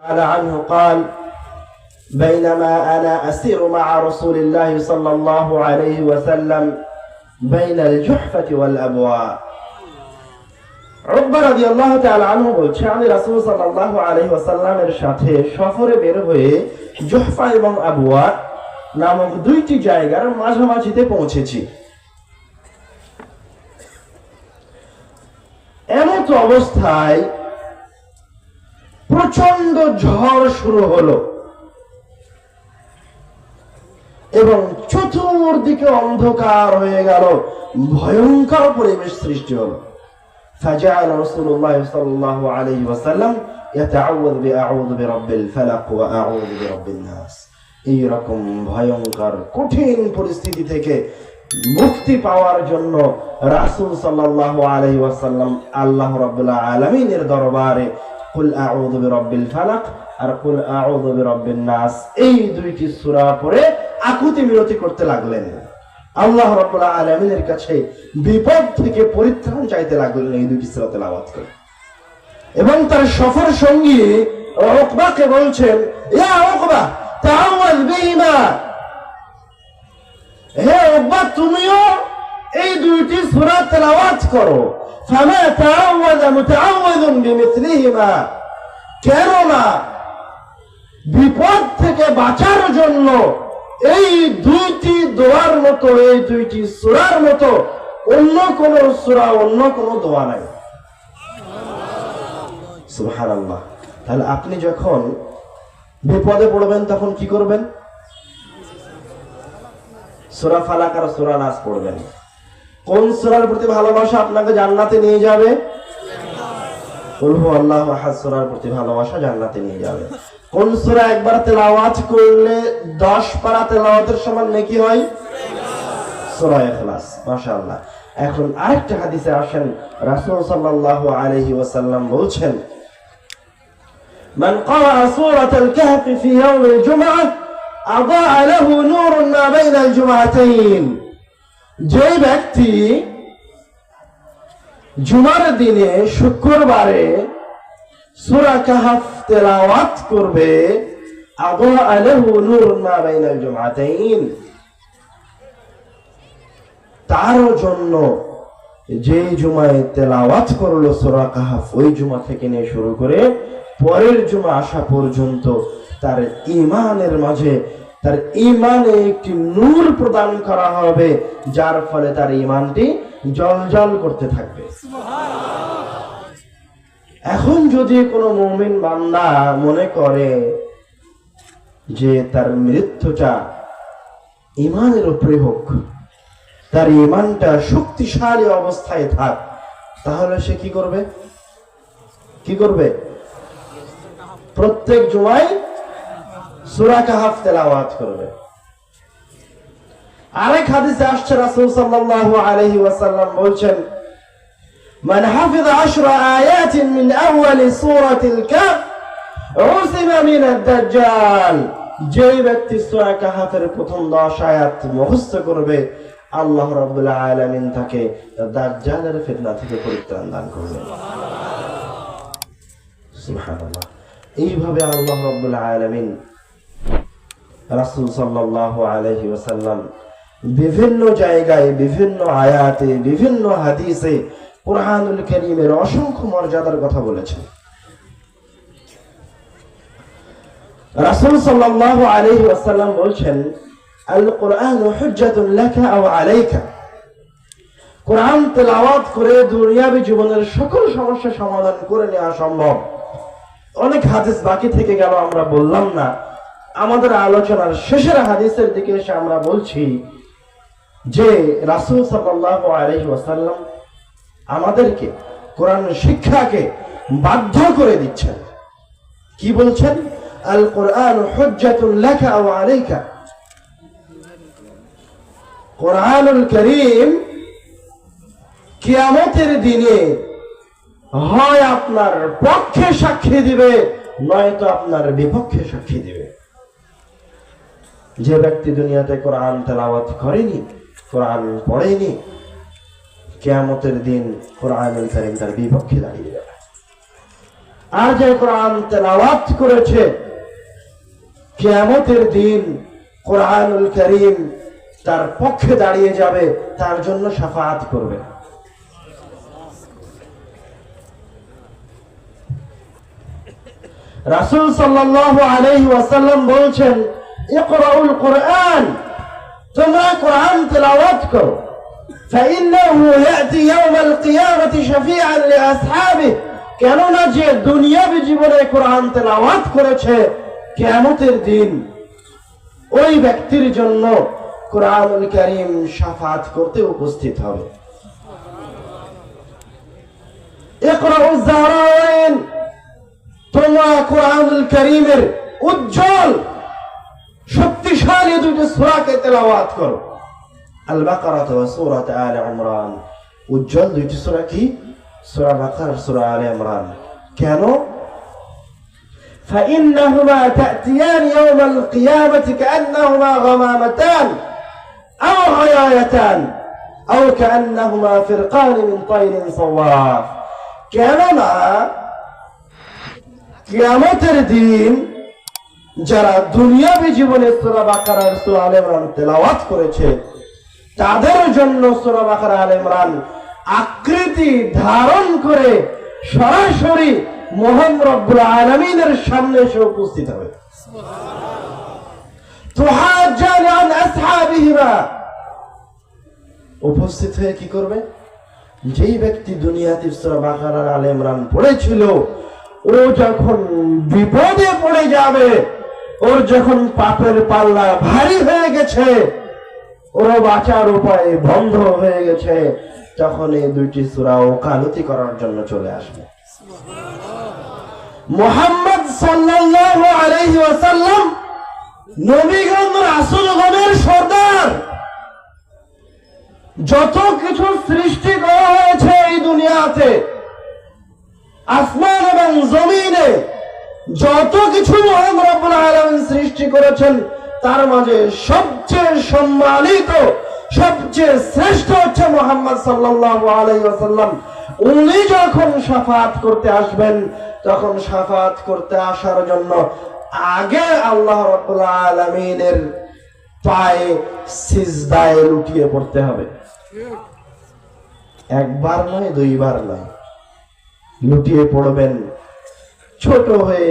تعالى عنه قال بينما أنا أسير مع رسول الله صلى الله عليه وسلم بين الجحفة والأبواء রব্বা রাদিয়াল্লাহু তাআলা আনহু বলছে আমি রাসূল সাল্লাল্লাহু আলাইহি ওয়াসাল্লামের সাথে সফরে বের হয়ে জুহফা এবং আবওয়া নামক দুইটি জায়গার মাঝামাঝিতে পৌঁছেছি এমত অবস্থায় প্রচন্ড ঝড় শুরু হলো এবং চতুর্দিকে অন্ধকার হয়ে গেল ভয়ঙ্কর পরিবেশ সৃষ্টি হলো فجعل رسول الله صلى الله عليه وسلم يتعوذ بأعوذ برب الفلق وأعوذ برب الناس এইরকম ভয়ঙ্কর কঠিন পরিস্থিতি থেকে মুক্তি পাওয়ার জন্য রাসূল সাল্লাল্লাহু আলাইহি ওয়াসাল্লাম আল্লাহ রাব্বুল আলামিনের দরবারে কুল আউযু বিরাব্বিল ফালাক আর কুল আউযু বিরাব্বিন নাস। এই দুইটি সূরা পড়ে আকুতি মিনতি করতে লাগলেন। আল্লাহ রাব্বুল আলামিনের কাছে বিপদ থেকে পরিত্রাণ চাইতে লাগলেন এই দুইটি সূরা তেলাওয়াত করে। এবং তার সফর সঙ্গী উকবাকে বলছেন, ইয়া উকবা তাআওয়াজ বিহিমা হে উকবা, তুমিও এই দুইটি সূরা তেলাওয়াত করো। ফামা তাআওয়াজা মুতাআওয়াযুন বিমিসলিহিমা। কেননা বিপদ থেকে বাঁচার জন্য এই দুইটি দোয়ার মতো, এই দুইটি সূরার মতো অন্য কোন সূরা, অন্য কোন দোয়া নাই। তাহলে আপনি যখন বিপদে পড়বেন, তখন কি করবেন? সূরা ফালাক আর সূরা নাস পড়বেন। কোন সূরার প্রতি ভালোবাসা আপনাকে জান্নাতে নিয়ে যাবে কুলহু আল্লাহু আহাদ সূরার প্রতি ভালোবাসা জান্নাতে নিয়ে যাবে কোন সূরা একবার তেলাওয়াত করলে 10 পারা তেলাওয়াতের সমান নেকি হয় সূরা ইখলাস মাশাআল্লাহ এখন আরেকটা হাদিসে আসেন রাসূল সাল্লাল্লাহু আলাইহি ওয়াসাল্লাম বলছেন من قرأ سورة الكهف في يوم الجمعة أضاء له نور ما بين الجمعتين যে ব্যক্তি জুমার দিনে শুক্রবারে সূরা কাহাফ তেলাওয়াত করবে আদা তার জন্য যে জুমায় তেলাওয়াত করল সূরা কাহাফ, ওই জুমা থেকে নিয়ে শুরু করে পরের জুমা আসা পর্যন্ত তার ইমানের মাঝে তার ইমানে একটি নূর প্রদান করা হবে, যার ফলে তার ইমানটি জলজল করতে থাকবে। এখন যদি কোনো মুমিন বান্দা মনে করে যে তার মৃত্যুটা ইমানের উপরে হোক, তার ইমানটা শক্তিশালী অবস্থায় থাক, তাহলে সে কি করবে? কি করবে? প্রত্যেক জুমায় সুরা কাহাফ তেলাওয়াত করবে। আরেক হাদিসে আসছে রাসূল সাল্লাল্লাহু আলাইহি ওয়াসাল্লাম বলছেন, মান হাফিজ আশরা আয়াতিন মিন আউয়ালি সূরাতিল কাহফ, উসিমা মিন দাজ্জাল যে ব্যক্তি সূরা কাহাফের প্রথম 10 আয়াত মুখস্থ করবে, আল্লাহ রাব্বুল আলামিন তাকে দাজ্জালের ফিতনা থেকে পরিত্রাণ দান করবেন সুবহানাল্লাহ। এইভাবে আল্লাহ রাব্বুল আলামিন রাসূল সাল্লাল্লাহু আলাইহি ওয়াসাল্লাম বিভিন্ন জায়গায়, বিভিন্ন আয়াতে, বিভিন্ন হাদিসে কোরআনুল কারীমের অসংখ্য মর্যাদার কথা বলেছেন। রাসূল আলাইহি ওয়াসাল্লাম বলছেন আল কোরআন আলাইকা। কোরআন তেলাওয়াত করে দুনিয়াবী জীবনের সকল সমস্যা সমাধান করে নেওয়া সম্ভব। অনেক হাদিস বাকি থেকে গেল, আমরা বললাম না। আমাদের আলোচনার শেষের হাদিসের দিকে এসে আমরা বলছি যে রাসূল ওয়াসাল্লাম আমাদেরকে কোরআন শিক্ষাকে বাধ্য করে দিচ্ছেন। কি বলছেন? আল কোরআন লাকা আও আলাইকা। কোরআনুল করিম কিয়ামতের দিনে হয় আপনার পক্ষে সাক্ষী দিবে, নয়তো আপনার বিপক্ষে সাক্ষী দিবে। যে ব্যক্তি দুনিয়াতে কোরআন তেলাওয়াত করেনি, কোরআন পড়েনি, কেয়ামতের দিন কোরআনুল করিম তার বিপক্ষে দাঁড়িয়ে যাবে। আর যে কোরআন তেলাওয়াত করেছে, কিয়ামতের দিন কোরআনুল করিম তার পক্ষে দাঁড়িয়ে যাবে, তার জন্য সাফাত করবে। রাসূল সাল্লাল্লাহু আলাইহি ওয়াসাল্লাম বলছেন ইকরাউল কোরআন তোমরা কোরআন তেলাওয়াত করো فإنه يأتي يوم القيامة شفيعا لأصحابه কেননা যে দুনিয়াবি জীবনে কোরআন তেলাওয়াত করেছে কিয়ামতের দিন ওই ব্যক্তির জন্য কোরআনুল কারীম শাফাত করতে উপস্থিত হবে ইকরাউজ জাহরাইন তোমরা কোরআনুল কারীমের উজ্জ্বল শক্তিশালী দুটি সূরাকে তেলাওয়াত করো আল বাকারা ওয়া সূরাত আলে ইমরান উজ্জ্বল দুইটি সূরা কি সূরা বাকারা সূরা আলে ইমরান কেন فإنهما تأتيان يوم القيامة كأنهما غمامتان أو غيايتان أو كأنهما فرقان من طير صواف কেননা কিয়ামতের দিন যারা দুনিয়াবি জীবনে সূরা বাকারার সূরা আলে ইমরান তেলাওয়াত করেছে, তাদের জন্য সূরা বাকারা আলে ইমরান আকৃতি ধারণ করে সরাসরি মোহাম্মদ রব্বুল আলামিনের সামনে এসে উপস্থিত হবে। উপস্থিত হয়ে কি করবে? যেই ব্যক্তি দুনিয়াতে সূরা বাকারার আলে ইমরান পড়েছিল, ও যখন বিপদে পড়ে যাবে ওর যখন পাপের পাল্লা ভারী হয়ে গেছে ওর বাঁচার উপায় বন্ধ হয়ে গেছে, তখন এই দুইটি সূরা ওকালতি করার জন্য চলে আসবে। মোহাম্মদ সাল্লাল্লাহু আলাইহি ওয়াসাল্লাম, নবীগণ, রাসূলগণের সর্দার, যত কিছু সৃষ্টি করা হয়েছে এই দুনিয়াতে, আসমান এবং জমিনে যত কিছু সৃষ্টি করেছেন, তার মাঝে সবচেয়ে সম্মানিত, সবচেয়ে শ্রেষ্ঠ হচ্ছে মোহাম্মদ সাল্লাল্লাহু আলাইহি ওয়াসাল্লাম। উনি যখন সাফাত করতে আসবেন, তখন সাফাত করতে আসার জন্য আগে আল্লাহ রাব্বুল আলামিনের পায়ে সিজদায় লুটিয়ে পড়তে হবে। একবার নয়, দুইবার নয়। লুটিয়ে পড়বেন। ছোট হয়ে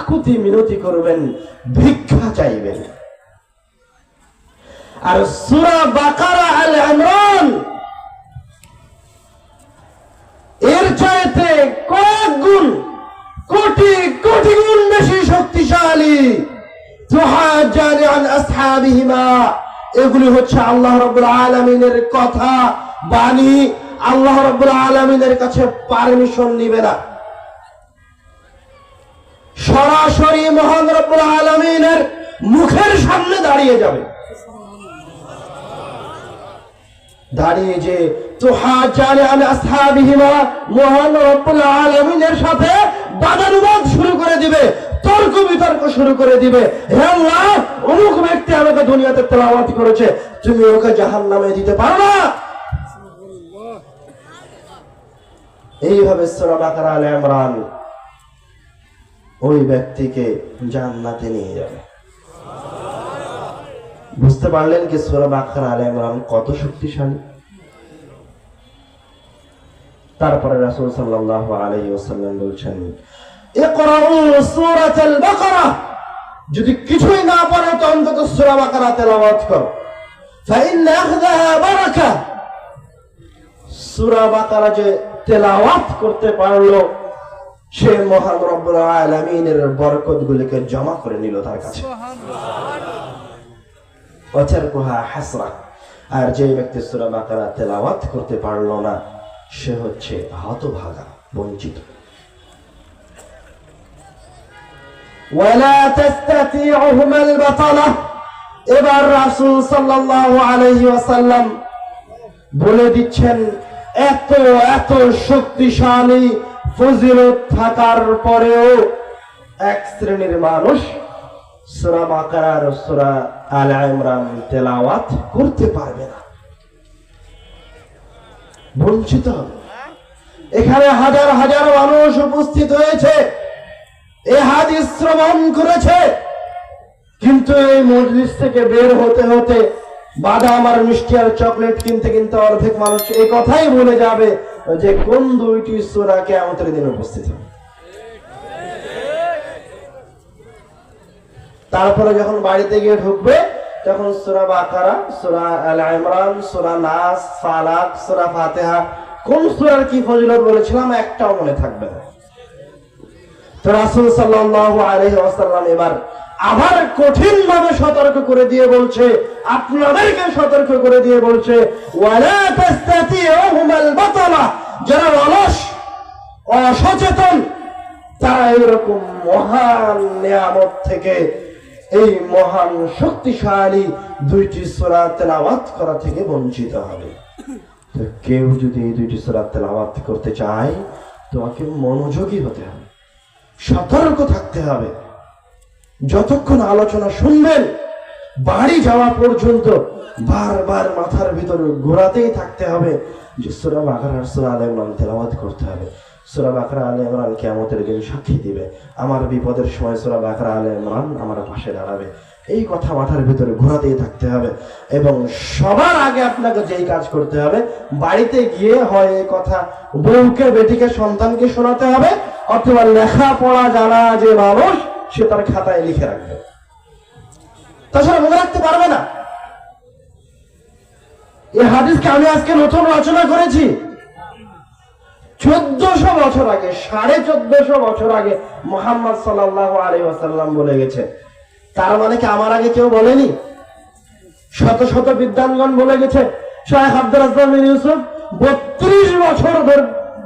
আকুতি মিনতি করবেন, ভিক্ষা চাইবেন। আর সুরা বাকারা আল ইমরান, এর চাইতে কয়েক গুণ, কোটি কোটি গুণ বেশি শক্তিশালী এগুলি হচ্ছে আল্লাহ রাব্বুল আলামিনের কথা, বাণী। আল্লাহ রাব্বুল আলামিনের কাছে পারমিশন নিবে না। সরাসরি মহান রব্বুল আলামিনের মুখের সামনে দাঁড়িয়ে যাবে। দাঁড়িয়ে যে মহান রব্বুল আলামিনের সাথে বাদানুবাদ শুরু করে দিবে, তর্ক বিতর্ক শুরু করে দিবে। আল্লাহ, অমুক ব্যক্তি আমাকে দুনিয়াতে তেলাওয়াত করেছে, তুমি ওকে জাহান্নামে দিতে পারো না। এইভাবে ওই ব্যক্তিকে জান্নাতে নিয়ে যাবে বুঝতে পারলেন কি সূরা বাকারা আলে ইমরান কত শক্তিশালী তারপরে রাসূল সাল্লাল্লাহু আলাইহি ওয়াসাল্লাম বলছেন ইকরাউ সূরাতাল বাকারা যদি কিছুই না পারো তো অন্তত সূরা বাকারা তেলাওয়াত করো فإن أخذها بركة সূরা বাকারা যে তেলাওয়াত করতে পারলো সে মহান রব্বুল আলামিনের বরকত গুলিকে জমা করে নিল তার কাছে। অচারকুহা হাসরা। আর যে ব্যক্তি সুরা বাকারা তেলাওয়াত করতে পারল না সে হচ্ছে হতভাগা বঞ্চিত। এবার রাসূল সাল্লাল্লাহু আলাইহি ওয়াসাল্লাম বলে দিচ্ছেন এত এত শক্তিশালী ফজিলত থাকার পরেও এক শ্রেণির মানুষ সূরা বাকারার সূরা আল ইমরান তেলাওয়াত করতে পারবে না। বঞ্চিত হবে। এখানে হাজার হাজার মানুষ উপস্থিত হয়েছে। এ হাদিস শ্রবণ করেছে। কিন্তু এই মজলিস থেকে বের হতে হতে বাদাম আর মিষ্টি আর চকলেট কিনতে কিনতে অর্ধেক মানুষ এই কথাই ভুলে যাবে। যে কোন দুইটি সুরাকে আমাদের দিন উপস্থিত তারপরে যখন বাড়িতে গিয়ে ঢুকবে, তখন সুরা বাকারা, সুরা আল ইমরান সুরা নাস, ফালাক, সুরা ফাতেহা, কোন সুরার কি ফজিলত বলেছিলাম একটাও মনে থাকবে না। তো রাসূল সাল্লাল্লাহু আলাইহি ওয়াসাল্লাম এবার আবার কঠিন ভাবে সতর্ক করে দিয়ে বলছে, আপনাদেরকে সতর্ক করে দিয়ে বলছে যারা অলস, অসচেতন, তারা এরকম মহান নিয়ামত থেকে, এই মহান শক্তিশালী দুইটি সূরা তেলাওয়াত করা থেকে বঞ্চিত হবে। তো কেউ যদি এই দুইটি সূরা তেলাওয়াত করতে চায়, তোমাকে মনোযোগী হতে হবে, সতর্ক থাকতে হবে। যতক্ষণ আলোচনা শুনবেন, বাড়ি যাওয়া পর্যন্ত বারবার মাথার ভিতরে ঘোরাতেই থাকতে হবে যে সুরা বাকার আর সুরা আলে ইমরান তেলাওয়াত করতে হবে। সুরা বাকরা আলে ইমরান কেমতের দিন সাক্ষী দিবে। আমার বিপদের সময় সুরা বাকরা আলে ইমরান আমার পাশে দাঁড়াবে। এই কথা মাথার ভিতরে ঘোরাতেই থাকতে হবে এবং সবার আগে আপনাকে যেই কাজ করতে হবে, বাড়িতে গিয়ে হয় এই কথা বউকে, বেটিকে, সন্তানকে শোনাতে হবে, অথবা লেখাপড়া জানা যে মানুষ সে তার খাতায় লিখে রাখবে। তাছাড়া মনে রাখতে পারবে না। এই হাদিসকে আমি আজকে নতুন রচনা করেছি। চোদ্দশো বছর আগে, সাড়ে চোদ্দশো বছর আগে মোহাম্মদ সাল্লাহ আলী ওয়াসাল্লাম বলে গেছে। তার মানে কি আমার আগে কেউ বলেনি? শত শত বিদ্যানগণ বলে গেছে শাহেখ আব্দুল আসলাম ইউসুফ বত্রিশ বছর ধরে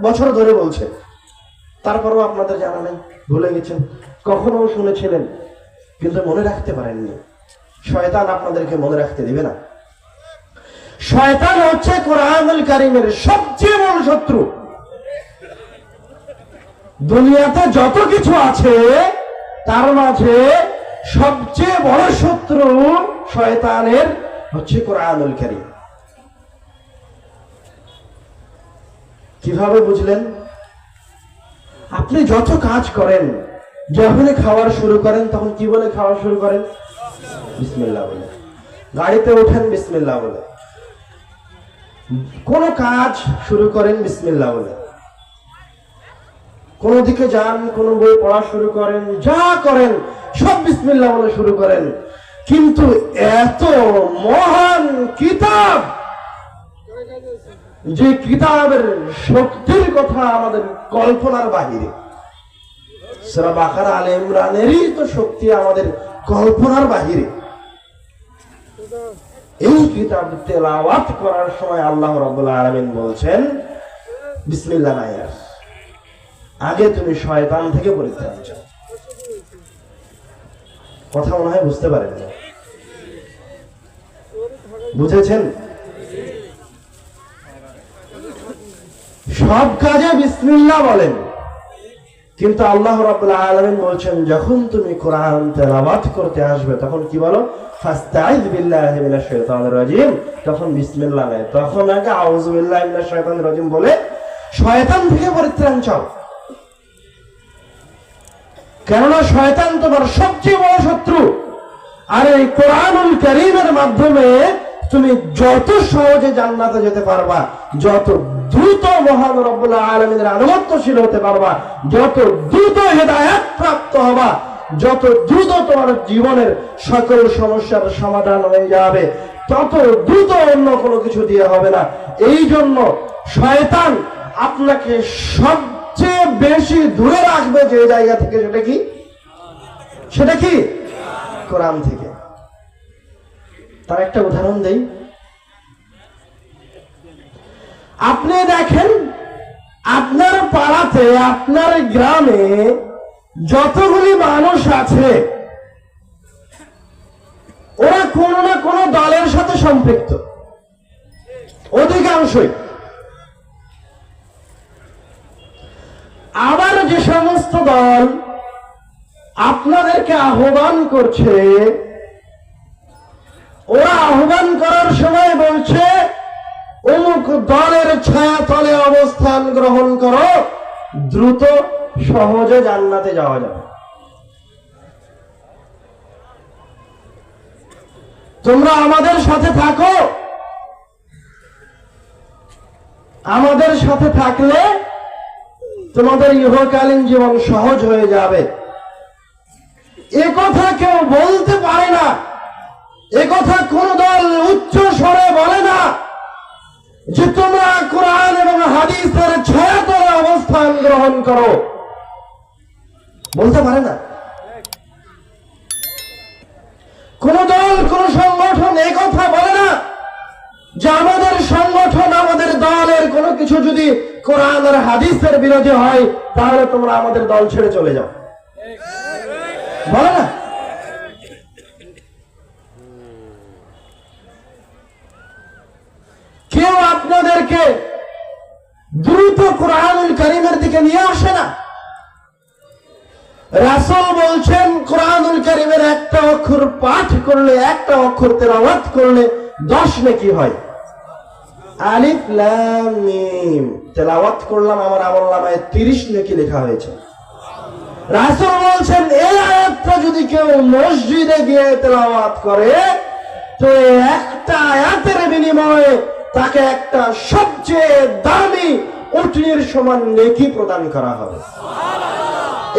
বছর ধরে বলছে। তারপরেও আপনাদের জানা নেই, ভুলে গেছেন। কখনো শুনেছিলেন, কিন্তু মনে রাখতে পারেননি। শয়তান আপনাদেরকে মনে রাখতে দিবে না। শয়তান হচ্ছে কোরআনুল কারিমের সবচেয়ে বড় শত্রু। দুনিয়াতে যত কিছু আছে, তার মাঝে সবচেয়ে বড় শত্রু শয়তানের হচ্ছে কোরআনুল কারিম। কীভাবে বুঝলেন? আপনি যত কাজ করেন যখনই খাওয়ার শুরু করেন, তখন কি বলে খাওয়া শুরু করেন? বিসমিল্লাহ বলে। গাড়িতে ওঠেন, বিসমিল্লাহ বলে। কোন কাজ শুরু করেন, বিসমিল্লাহ বলে। কোন দিকে যান, কোন বই পড়া শুরু করেন, যা করেন, সব বিসমিল্লাহ বলে শুরু করেন। কিন্তু এত মহান কিতাব, যে কিতাবের শক্তির কথা আমাদের কল্পনার বাহিরে। সেরা বাকার আলে ইমরানেরই তো শক্তি আমাদের কল্পনার বাহিরে। এই কিতাব তেলাওয়াত করার সময় আল্লাহ রাব্বুল আলামিন বলছেন, বিসমিল্লাহ নায়ার আগে তুমি শয়তান থেকে পরিত্রাণ চাও। কথা মনে হয় বুঝতে পারেন না। বুঝেছেন? সব কাজে বিসমিল্লাহ বলেন। কিন্তু আল্লাহ রাব্বুল আলামিন বলছেন, যখন তুমি কোরআন তেলাওয়াত করতে আসবে, তখন কি বলো? কেননা শয়তান তোমার সবচেয়ে বড় শত্রু। মাধ্যমে তুমি যত সহজে জান্নাতে যেতে পারবা, যত দ্রুত মহান রব্বুল আলমিনের আনুগত্যশীল হতে পারবা। যত দ্রুত হেদায়াত প্রাপ্ত হবা, যত দ্রুত তোমার জীবনের সকল সমস্যার সমাধান হয়ে যাবে, তত দ্রুত অন্য কোনো কিছু দিয়ে হবে না। এই জন্য শয়তান আপনাকে সবচেয়ে বেশি দূরে রাখবে যে জায়গা থেকে, সেটা কি? সেটা কি? কোরআন থেকে। তার একটা উদাহরণ দেই। আপনি দেখেন, আপনার পাড়াতে, আপনার গ্রামে যতগুলি মানুষ আছে, ওরা কোনো না কোনো দলের সাথে সম্পৃক্ত। অধিকাংশই। আবার যে সমস্ত দল আপনাদেরকে আহ্বান করছে, ওরা আহ্বান করার সময় বলছে অমুক দলের ছায়া তলে অবস্থান গ্রহণ করো, দ্রুত সহজে জান্নাতে যাওয়া যাবে। তোমরা আমাদের সাথে থাকো। আমাদের সাথে থাকলে তোমাদের ইহকালীন জীবন সহজ হয়ে যাবে। এ কথা কেউ বলতে পারে না। এ কথা কোন দল উচ্চ স্বরে বলে না। যে তোমরা কোরআন এবং হাদিসের ছায়াতলে অবস্থান গ্রহণ করো। বলতে পারে না। কোন দল, কোন সংগঠন কথা বলে না যে আমাদের সংগঠন, আমাদের দলের কোনো কিছু যদি কোরআন আর হাদিসের বিরোধী হয়, তাহলে তোমরা আমাদের দল ছেড়ে চলে যাও। বলে না? কেউ আপনাদেরকে দ্রুত কোরআনুল করিমের দিকে নিয়ে আসে না। রাসূল বলছেন, কোরআনুল করিমের একটা অক্ষর পাঠ করলে, একটা অক্ষর তেলাওয়াত করলে দশ নেকি হয়। আলিফ তেলাওয়াত করলাম, আমার আমল নামায় 30 নেকি লেখা হয়েছে। রাসূল বলছেন, এই আয়াতটা যদি কেউ মসজিদে গিয়ে তেলাওয়াত করে, তো একটা আয়াতের বিনিময়ে তাকে একটা সবচেয়ে দামি উটনির সমান নেকি প্রদান করা হবে।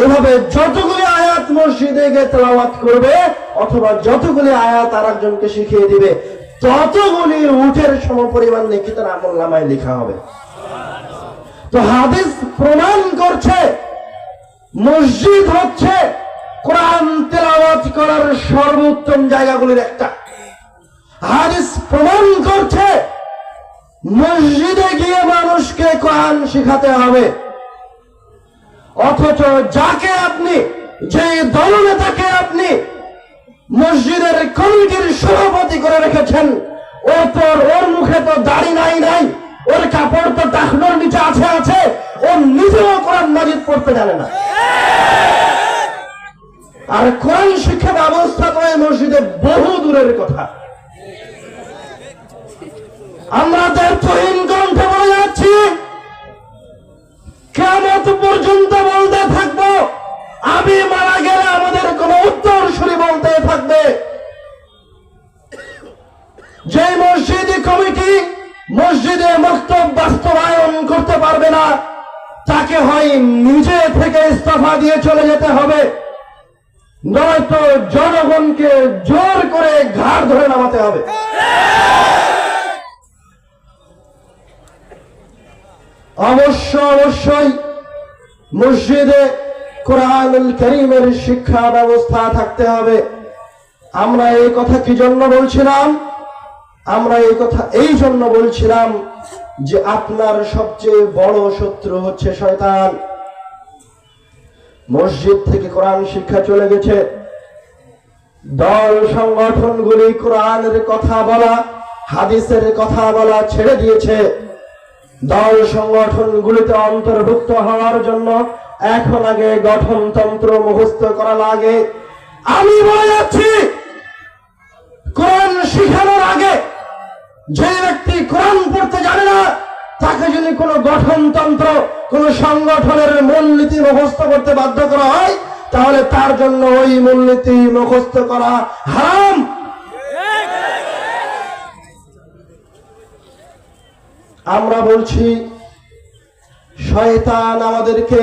এভাবে যতগুলি আয়াত মসজিদে গিয়ে তেলাওয়াত করবে, অথবা যতগুলি আয়াত আর একজনকে শিখিয়ে দিবে, ততগুলি উঠের সমপরিমাণ নেকি তার আমল নামায় লেখা হবে। তো হাদিস প্রমাণ করছে, মসজিদ হচ্ছে কোরআন তেলাওয়াত করার সর্বোত্তম জায়গাগুলির একটা। হাদিস প্রমাণ করছে মসজিদে গিয়ে মানুষকে কোরআন শেখাতে হবে। অথচ যাকে আপনি যে দলনেতাকে আপনি মসজিদের কমিটির সভাপতি করে রেখেছেন ও তোর ওর মুখে তো দাড়ি নাই নাই, ওর কাপড় তো টাকনোর নিচে আছে আছে, ও নিজেও কোরআন মাজিদ পড়তে জানে না। আর কোরআন শিক্ষা ব্যবস্থা তো এই মসজিদে বহু দূরের কথা। আমরা দায়িত্বহীন কণ্ঠে বলে যাচ্ছি কেমত পর্যন্ত বলতে থাকব, আমি মারা গেলে আমাদের কোন উত্তর সুরি বলতে থাকবে। যে মসজিদ কমিটি মসজিদে মক্তব বাস্তবায়ন করতে পারবে না, তাকে হয় নিজে থেকে ইস্তফা দিয়ে চলে যেতে হবে। নয়তো জনগণকে জোর করে ঘাড় ধরে নামাতে হবে। অবশ্য অবশ্যই মসজিদে কোরআনুল করিমের শিক্ষা ব্যবস্থা থাকতে হবে। আমরা এই কথা কি জন্য বলছিলাম? আমরা এই কথা এই জন্য বলছিলাম যে আপনার সবচেয়ে বড় শত্রু হচ্ছে শয়তান। মসজিদ থেকে কোরআন শিক্ষা চলে গেছে। দল সংগঠনগুলি কোরআনের কথা বলা, হাদিসের কথা বলা ছেড়ে দিয়েছে। দল সংগঠনগুলিতে অন্তর্ভুক্ত হওয়ার জন্য এখন আগে গঠনতন্ত্র মুখস্থ করা লাগে। আমি বলে যাচ্ছি, কোরআন শিখানোর আগে যে ব্যক্তি কোরআন পড়তে জানে না, তাকে যদি কোনো গঠনতন্ত্র, কোন সংগঠনের মূলনীতি মুখস্থ করতে বাধ্য করা হয়, তাহলে তার জন্য ওই মূলনীতি মুখস্থ করা হারাম। আমরা বলছি, শয়তান আমাদেরকে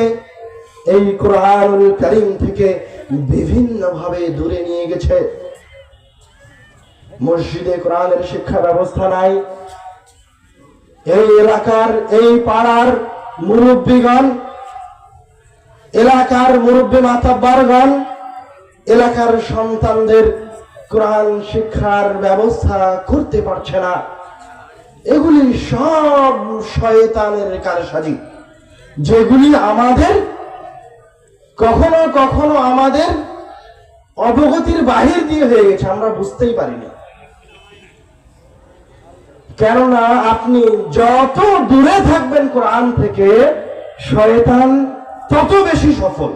এই কোরআনুল করিম থেকে বিভিন্ন ভাবে দূরে নিয়ে গেছে। মসজিদে কোরআনের শিক্ষা ব্যবস্থা নাই। এই এলাকার, এই পাড়ার মুরব্বীগণ, এলাকার মুরব্বী মাতাব্বারগণ, এলাকার সন্তানদের কোরআন শিক্ষার ব্যবস্থা করতে পারছে না। এগুলি সব শয়তানের কারসাজি। যেগুলি আমাদের, কখনো কখনো আমাদের অবগতির বাহির দিয়ে হয়ে গেছে, আমরা বুঝতেই পারিনি। কেননা আপনি যত দূরে থাকবেন কোরআন থেকে, শয়তান তত বেশি সফল।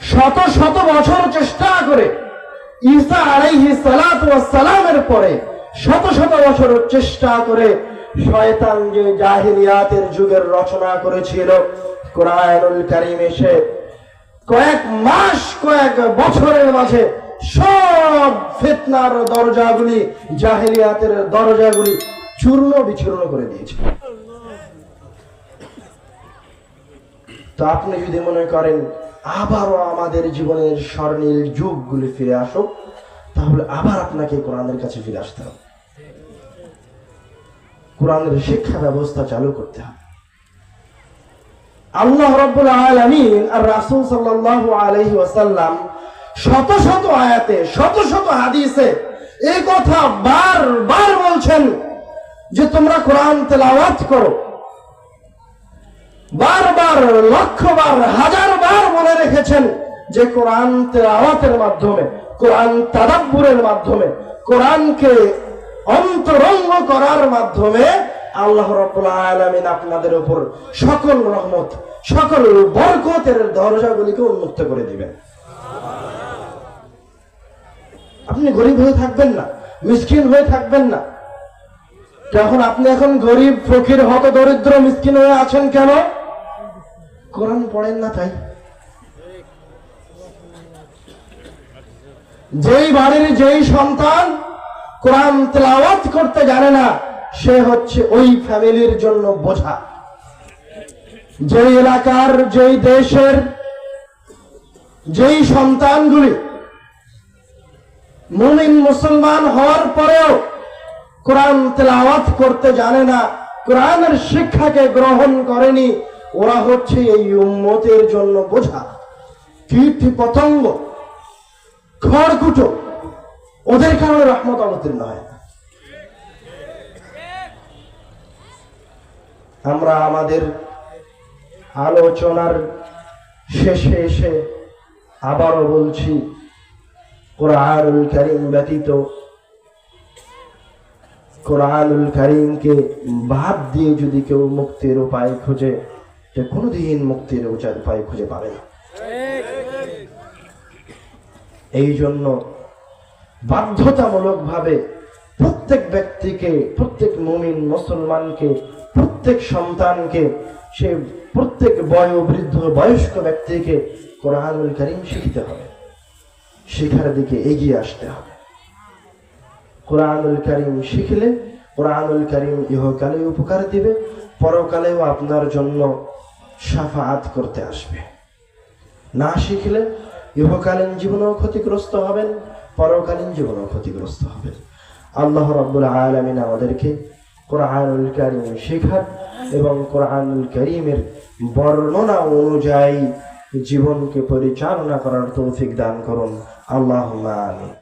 শত শত বছর চেষ্টা করে ঈসা আলাইহি সালাতু সালামের পরে শত শত বছর চেষ্টা করে শয়তান যে জাহিলিয়াতের যুগের রচনা করেছিল কোরআনুল কারীম এসে কয়েক মাস, কয়েক বছরের মাঝে সব ফিতনার দরজাগুলি, জাহিলিয়াতের দরজাগুলি চূর্ণ বিচূর্ণ করে দিয়েছে। তো আপনি যদি মনে করেন আবারও আমাদের জীবনের স্বর্ণীল যুগগুলি ফিরে আসুক, তাহলে আবার আপনাকে কোরআনের কাছে ফিরে আসতে হবে। কোরআনের শিক্ষা ব্যবস্থা চালু করতে হবে। আল্লাহ রব্বুল আলামিন আর রাসূল সাল্লাল্লাহু আলাইহি ওয়াসাল্লাম শত শত আয়াতে, শত শত হাদিসে এই কথা বারবার বলছেন যে তোমরা কোরআন তেলাওয়াত করো। বারবার, লক্ষবার হাজার বার বলে রেখেছেন যে কোরআন তেলাওয়াতের মাধ্যমে, কোরআন তাদাব্বুরের মাধ্যমে, কোরআনকে অন্তরঙ্গ করার মাধ্যমে আল্লাহ রাব্বুল আলামিন আপনাদের উপর সকল রহমত, সকল বরকতের দরজাগুলিকে উন্মুক্ত করে দিবেন। আপনি গরিব হয়ে থাকবেন না, মিসকিন হয়ে থাকবেন না। যখন আপনি এখন গরিব, ফকির হত দরিদ্র মিসকিন হয়ে আছেন কেন? কোরআন পড়েন না তাই? যেই বাড়ির যেই সন্তান কোরআন তেলাওয়াত করতে জানে না, সে হচ্ছে ওই ফ্যামিলির জন্য বোঝা। যেই এলাকার, যেই দেশের, যেই সন্তানগুলি মুমিন মুসলমান হওয়ার পরেও কোরআন তেলাওয়াত করতে জানে না, কোরআনের শিক্ষাকে গ্রহণ করেনি ওরা হচ্ছে এই উম্মতের জন্য বোঝা। কীর্তি পতঙ্গ খড়কুটো ওদের কারণে রহমত অবতীর্ণ হয়। আমরা আমাদের আলোচনার শেষে এসে আবারও বলছি, কোরআনুল করিম ব্যতীত কোরআনুল করিমকে বাদ দিয়ে যদি কেউ মুক্তির উপায় খুঁজে সে কোনোদিন মুক্তির উচা- উপায় খুঁজে পাবে না। এই জন্য বাধ্যতামূলকভাবে প্রত্যেক ব্যক্তিকে, প্রত্যেক মুমিন মুসলমানকে, প্রত্যেক সন্তানকে, সে প্রত্যেক বয়োবৃদ্ধ বয়স্ক ব্যক্তিকে কোরআনুল করিম শিখতে হবে। শেখার দিকে এগিয়ে আসতে হবে। কোরআনুল করিম শিখলে, কোরআনুল করিম ইহকালে উপকার দিবে পরকালেও আপনার জন্য সাফাত করতে আসবে। না শিখলে ইহকালীন জীবনেও ক্ষতিগ্রস্ত হবেন, পরকালীন জীবনেও ক্ষতিগ্রস্ত হবেন। আল্লাহ রাব্বুল আলামিন আমাদেরকে কোরআনুল করিম শেখার এবং কোরআনুল করিমের বর্ণনা অনুযায়ী জীবনকে পরিচালনা করার তৌফিক দান করুন। আল্লাহ আমিন।